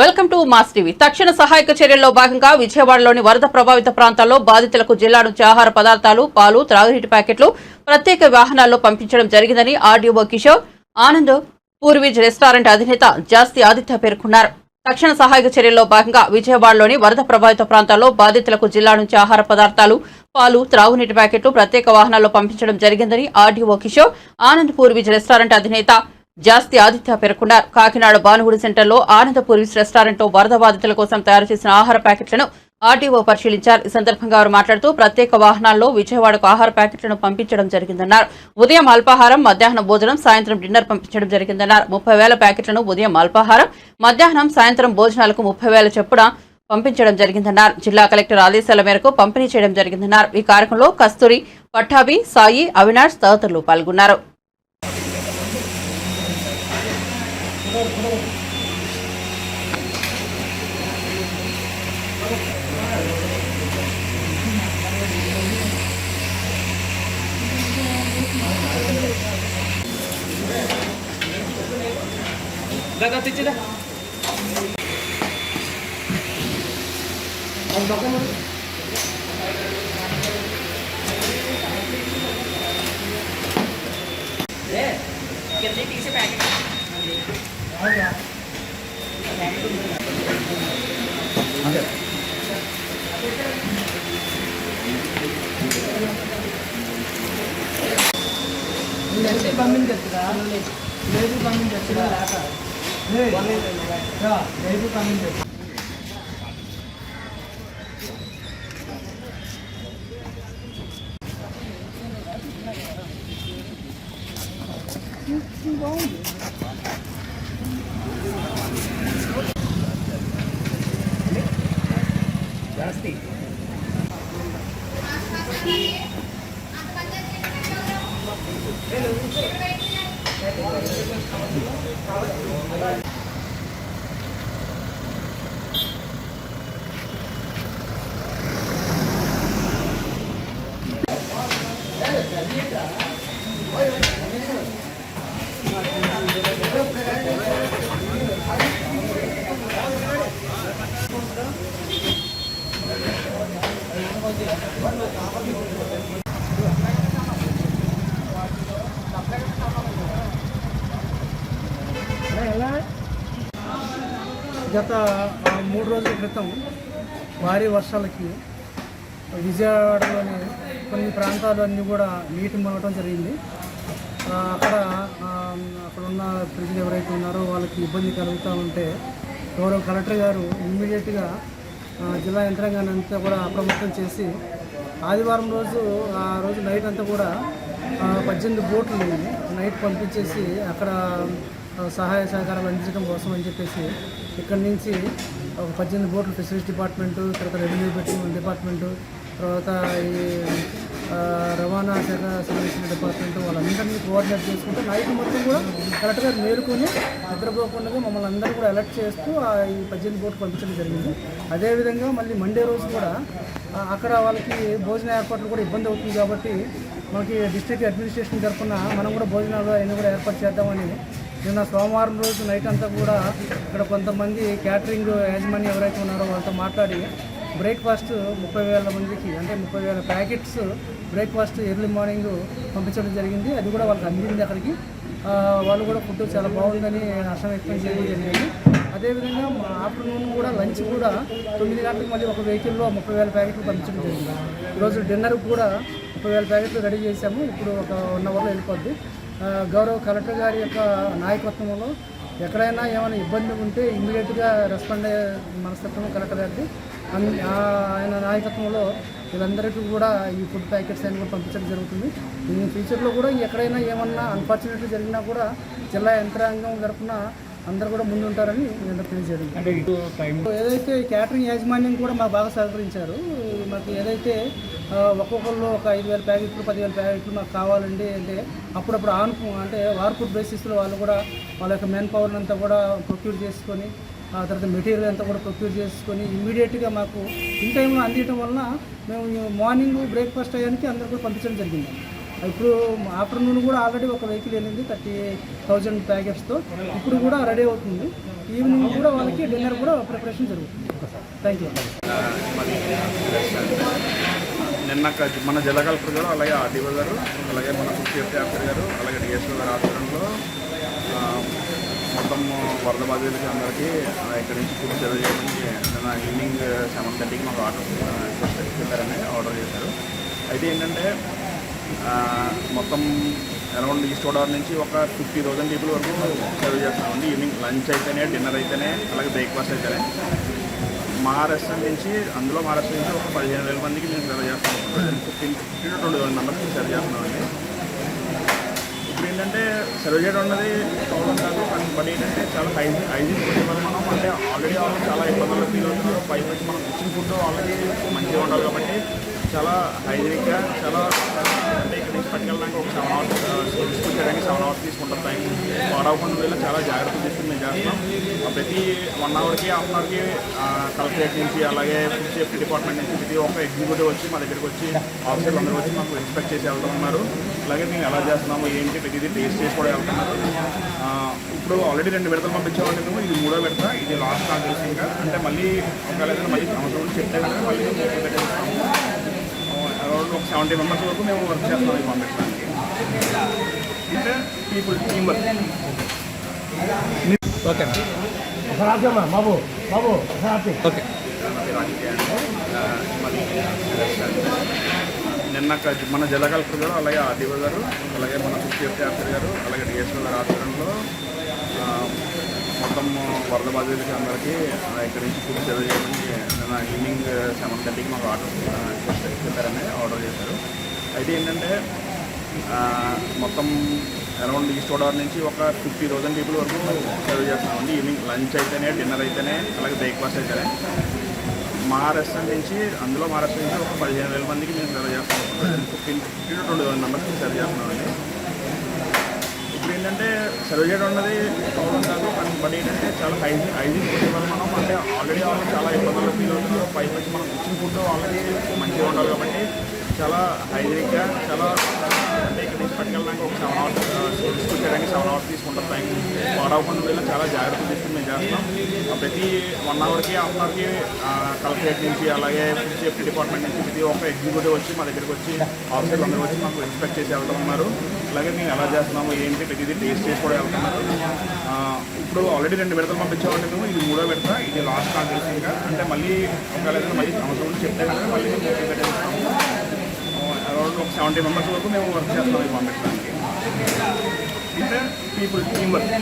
Welcome to mass TV. తక్షణ సహాయక చర్యల్లో భాగంగా విజయవాడలోని వరద ప్రభావిత ప్రాంతాల్లో బాధితులకు జిల్లా నుంచి ఆహార పదార్థాలు పాలు త్రాగునీటి ప్యాకెట్లు ప్రత్యేక వాహనాల్లో పంపించడం జరిగిందని ఆర్డీఓ కిషోర్ ఆనంద్ పూర్వీజ్ రెస్టారెంట్ అధినేత జాస్తి ఆదిత్య పేర్కొన్నారు. తక్షణ సహాయక చర్యల్లో భాగంగా విజయవాడలోని వరద ప్రభావిత ప్రాంతాల్లో బాధితులకు జిల్లా నుంచి ఆహార పదార్థాలు పాలు త్రాగునీటి ప్యాకెట్లు ప్రత్యేక వాహనాల్లో పంపించడం జరిగిందని ఆర్డీఓ కిషోర్ ఆనంద్ పూర్వీజ్ రెస్టారెంట్ అధినేత జాస్తి ఆదిత్య పేర్కొన్నారు. కాకినాడ భానుగుడి సెంటర్లో ఆనందపూర్వీస్ రెస్టారెంట్లో రెస్టారెంట్లో వరద బాధితుల కోసం తయారు చేసిన ఆహార ప్యాకెట్లను ఆర్టీఓ పరిశీలించారు. ఈ సందర్భంగా వారు మాట్లాడుతూ ప్రత్యేక వాహనాల్లో విజయవాడకు ఆహార ప్యాకెట్లను పంపించడం జరిగిందన్నారు. ఉదయం అల్పాహారం మధ్యాహ్నం భోజనం సాయంత్రం డిన్నర్ పంపించడం జరిగిందన్నారు. ముప్పై వేల ప్యాకెట్లను ఉదయం అల్పాహారం మధ్యాహ్నం సాయంత్రం భోజనాలకు ముప్పై వేల చొప్పున పంపించడం జరిగిందన్నారు. జిల్లా కలెక్టర్ ఆదేశాల మేరకు పంపిణీ చేయడం జరిగిందన్నారు. ఈ కార్యక్రమంలో కస్తూరి పట్టాభి సాయి అవినాష్ తదితరులు పాల్గొన్నారు. Dah dah cuci dah. Angkat kan. Eh, कितने पीस है पैकेट? आ गया। आ गया। 내일 밤은 됐더라. 내일 밤은 됐더라. పంపించచ్చు జాస్తి గత మూడు రోజుల క్రితం భారీ వర్షాలకి విజయవాడలోని కొన్ని ప్రాంతాలన్నీ కూడా నీటి మునగటం జరిగింది. అక్కడ అక్కడ ఉన్న ప్రజలు ఎవరైతే ఉన్నారో వాళ్ళకి ఇబ్బంది కలుగుతూ ఉంటే గౌరవ కలెక్టర్ గారు ఇమ్మీడియట్గా జిల్లా యంత్రాంగాన్ని అంతా కూడా అప్రమత్తం చేసి ఆదివారం రోజు ఆ రోజు నైట్ అంతా కూడా పద్దెనిమిది బోట్లు నైట్ పంపించేసి అక్కడ సహాయ సహకారం అందించడం కోసం అని చెప్పేసి ఇక్కడి నుంచి ఒక పద్దెనిమిది బోట్లు ఫిషరీస్ డిపార్ట్మెంటు తర్వాత రెవెన్యూ డిపార్ట్మెంటు తర్వాత ఈ రవాణా శాఖ సంబంధించిన డిపార్ట్మెంట్ వాళ్ళందరినీ కోఆర్డినేట్ చేసుకుంటూ నైట్ మొత్తం కూడా కరెక్ట్గా మేలుకొని నిద్రపోకుండా మమ్మల్ని అందరూ కూడా అలర్ట్ చేస్తూ ఈ పద్దెనిమిది బోట్లు పంపించడం జరిగింది. అదేవిధంగా మళ్ళీ మండే రోజు కూడా అక్కడ వాళ్ళకి భోజన ఏర్పాట్లు కూడా ఇబ్బంది అవుతుంది కాబట్టి మనకి డిస్ట్రిక్ట్ అడ్మినిస్ట్రేషన్ తరఫున మనం కూడా భోజనాలు అయినా కూడా ఏర్పాటు చేద్దామని నిన్న సోమవారం రోజు నైట్ అంతా కూడా ఇక్కడ కొంతమంది క్యాటరింగ్ యాజమాన్యం ఎవరైతే ఉన్నారో వాళ్ళతో మాట్లాడి బ్రేక్ఫాస్ట్ ముప్పై వేల మందికి అంటే ముప్పై వేల ప్యాకెట్స్ బ్రేక్ఫాస్ట్ ఎర్లీ మార్నింగ్ పంపించడం జరిగింది. అది కూడా వాళ్ళకి అందింది అక్కడికి. వాళ్ళు కూడా ఫుడ్ చాలా బాగుందని హర్షం వ్యక్తం చేయడం జరిగింది. అదేవిధంగా ఆఫ్టర్నూన్ కూడా లంచ్ కూడా తొమ్మిది గంటలకు మళ్ళీ ఒక వెహికల్లో ముప్పై వేల ప్యాకెట్లు పంపించడం జరిగింది. ఈరోజు డిన్నర్ కూడా ముప్పై వేల ప్యాకెట్లు రెడీ చేశాము. ఇప్పుడు ఒక వన్ అవర్లో వెళ్ళిపోద్ది. గౌరవ కలెక్టర్ గారి యొక్క నాయకత్వంలో ఎక్కడైనా ఏమైనా ఇబ్బంది ఉంటే ఇమ్మీడియట్గా రెస్పాండ్ అయ్యే మనస్తత్వం కలెక్టర్ గారిది. అన్- ఆయన నాయకత్వంలో వీళ్ళందరికీ కూడా ఈ ఫుడ్ ప్యాకెట్స్ అన్ని కూడా పంపించడం జరుగుతుంది. ఈ ఫ్యూచర్లో కూడా ఎక్కడైనా ఏమన్నా అన్ఫార్చునేట్లీ జరిగినా కూడా జిల్లా యంత్రాంగం తరఫున అందరూ కూడా ముందుంటారని నేను తెలియజేయడం. అంటే ఇటు టైం ఏదైతే క్యాటరింగ్ యాజమాన్యం కూడా మాకు బాగా సహకరించారు మాకు ఏదైతే ఆ, ఒక్కొక్కళ్ళు ఒక ఐదు వేల ప్యాకెట్లు పదివేల ప్యాకెట్లు మాకు కావాలండి అంటే అప్పుడప్పుడు ఆన్ అంటే వార్పుడ్ బేసిస్లో వాళ్ళు కూడా వాళ్ళ యొక్క మెన్ పవర్ అంతా కూడా ప్రొక్యూర్ చేసుకొని ఆ తర్వాత మెటీరియల్ అంతా కూడా ప్రొక్యూర్ చేసుకొని ఇమీడియట్గా మాకు ఇన్ టైంలో అందించడం వలన మేము మార్నింగ్ బ్రేక్ఫాస్ట్ అయ్యానికి అందరూ కూడా పంపించడం జరిగింది. ఇప్పుడు ఆఫ్టర్నూన్ కూడా ఆల్రెడీ ఒక వెహికల్ వెళ్ళింది థర్టీ థౌజండ్ ప్యాకెట్స్తో ఇప్పుడు కూడా రెడీ అవుతుంది. ఈవినింగ్ కూడా వాళ్ళకి డిన్నర్ కూడా ప్రిపరేషన్ జరుగుతుంది. థ్యాంక్ యూ నిన్న మన జిల్లా కలెక్టర్ గారు అలాగే ఆర్టీఓ గారు అలాగే మన ఫుడ్ సేఫ్టీ ఆఫీసర్ గారు అలాగే డిఎస్ఓ గారు ఆధ్వర్యంలో మొత్తం వరద బాధితులకి అందరికీ ఇక్కడి నుంచి ఫుడ్ సర్వ్ చేయడానికి నిన్న ఈవినింగ్ సెవెన్ థర్టీకి మాకు ఆర్డర్ చెప్పారని ఆర్డర్ చేశారు. అయితే ఏంటంటే మొత్తం అరౌండ్ ఈస్ట్ గోదావరి నుంచి ఒక ఫిఫ్టీ థౌసండ్ పీపుల్ వరకు సర్వ్ చేస్తున్నామండి ఈవినింగ్ లంచ్ అయితేనే డిన్నర్ అయితేనే అలాగే బ్రేక్ఫాస్ట్ అయితేనే. మా రెస్టారెంట్ నుంచి అందులో మా రెస్టారెంట్ నుంచి ఒక పదిహేను వేల మందికి మేము సర్వ్ చేస్తాం. Fifteen fifteen to twenty thousand మెంబర్స్కి సర్వ్ చేస్తున్నామండి. ఏంటంటే సర్వ్ చేయడం అన్నది ప్రాబ్లం కాదు కానీ బట్ ఏంటంటే చాలా హైజీన్ హైజీన్ ఫుడ్ ఇవ్వాలి మనం అంటే ఆల్రెడీ వాళ్ళు చాలా ఇబ్బందులు ఫీల్ అవుతున్నారు. పై నుంచి మనం ఇచ్చిన ఫుడ్ ఆల్రెడీ మంచిగా ఉండాలి కాబట్టి చాలా హైజీనిక్గా చాలా అంటే ఇక్కడ నుంచి పట్టుకెళ్ళడానికి ఒక సెవెన్ అవర్స్ స్కూల్ చేయడానికి సెవెన్ అవర్స్ తీసుకుంటాం. టైం పాడవకుండా ఉండేలా చాలా జాగ్రత్తలు తీసుకుని మేము చేస్తున్నాం. ప్రతి వన్ అవర్కి హాఫ్ అన్ అవర్కి కలెక్టరేట్ నుంచి అలాగే ఫుడ్ సేఫ్టీ డిపార్ట్మెంట్ నుంచి ప్రతి ఒక్క ఎగ్జిక్యూటివ్ వచ్చి మా దగ్గరికి వచ్చి ఆఫీసర్లు అందరూ వచ్చి మాకు ఇన్స్పెక్ట్ చేసి వెళ్తూ ఉన్నారు. అలాగే మేము ఎలా చేస్తున్నాము ఏంటి ప్రతిదీ టేస్ట్ చేసి కూడా వెళ్తున్నారు ఇప్పుడు ఆల్రెడీ రెండు విడతలు పంపించేవాళ్ళు మేము ఇది మూడో విడత ఇది లాస్ట్ నాకు తెలిసి ఇంకా అంటే మళ్ళీ ఒకవేళ మళ్ళీ సంవత్సరం చెప్తే కనుక మళ్ళీ పెట్టేస్తాము. అరౌండ్ ఒక సెవెంటీ మెంబర్స్ వరకు మేము వర్క్ చేస్తాం ఇది పంపించడానికి. అంటే పీపుల్ టీమ్ వర్క్ ఓకే. బాబు బాబు ఓకే. నిన్న మన జిల్లా కలెక్టర్ గారు అలాగే ఆర్డీఓ గారు అలాగే మన ఫుడ్ సేఫ్టీ ఆఫీసర్ గారు అలాగే డిఎస్ఓ గారు ఆధ్వర్యంలో మొత్తం వరద బాధితులకి అందరికీ ఇక్కడి నుంచి ఫుడ్ సర్వ్ చేయడానికి నిన్న ఈవినింగ్ సెవెన్ థర్టీకి మాకు ఆర్డర్ చెప్పారని ఆర్డర్ చేశారు. అయితే ఏంటంటే మొత్తం అరౌండ్ ఈస్ట్ గోదావరి నుంచి ఒక ఫిఫ్టీ థౌసండ్ పీపుల్ వరకు సర్వ్ చేస్తామండి ఈవినింగ్ లంచ్ అయితేనే డిన్నర్ అయితేనే అలాగే బ్రేక్ఫాస్ట్ అయితేనే. మా రెస్టారెంట్ నుంచి అందులో మా రెస్టారెంట్ నుంచి ఒక పదిహేను వేల మందికి మేము సర్వ్ చేస్తాం fifteen fifteen to twenty thousand మెంబర్స్కి సర్వ్ చేస్తున్నామండి ఇప్పుడు ఏంటంటే సర్వ్ చేయడం ఉన్నది ప్రాబ్లం కాదు కానీ బట్ ఏంటంటే చాలా హైజీన్ హైజీన్ ఫుడ్ వల్ల మనం అంటే ఆల్రెడీ వాళ్ళు చాలా ఇబ్బందులు ఫీల్ అవుతున్నారు. పై నుంచి మనం ఇచ్చిన ఫుడ్ ఆల్రెడీ మంచిగా ఉండాలి కాబట్టి చాలా హైజీనిక్గా చాలా అంటే ఇక్కడ నుంచి ఒక సెవెన్ అవర్స్ స్కూల్ చేయడానికి సెవెన్ అవర్స్ తీసుకుంటాం టైం పాడవకుండా ఉండేలా చాలా జాగ్రత్త తీసుకుని మేము చేస్తున్నాం ప్రతి వన్ అవర్కి హాఫ్ అన్ అవర్కి కలెక్టరేట్ నుంచి అలాగే ఫుడ్ సేఫ్టీ డిపార్ట్మెంట్ నుంచి ప్రతి ఒక్క ఎగ్జిక్యూటివ్ వచ్చి మా దగ్గరికి వచ్చి ఆఫీసర్లు అందరూ వచ్చి మాకు ఇన్స్పెక్ట్ చేసి వెళ్తూ ఉన్నారు. అలాగే మేము ఎలా చేస్తున్నాము ఏంటి ప్రతిదీ టేస్ట్ చేసి కూడా వెళ్తున్నారు. ఇప్పుడు ఆల్రెడీ రెండు విడతలు పంపించేవాళ్ళు మేము ఇది మూడో విడత ఇది లాస్ట్ నాకు తెలిసి ఇంకా. అంటే మళ్ళీ ఒకవేళ మళ్ళీ సంవత్సరం చెప్తే కనుక మళ్ళీ మేము పెట్టేస్తాము అరౌండ్ ఒక సెవెంటీ మెంబర్స్ వరకు మేము వర్క్ చేస్తాం ఇది పంపించడానికి అంటే పీపుల్ టీమ్ వర్క్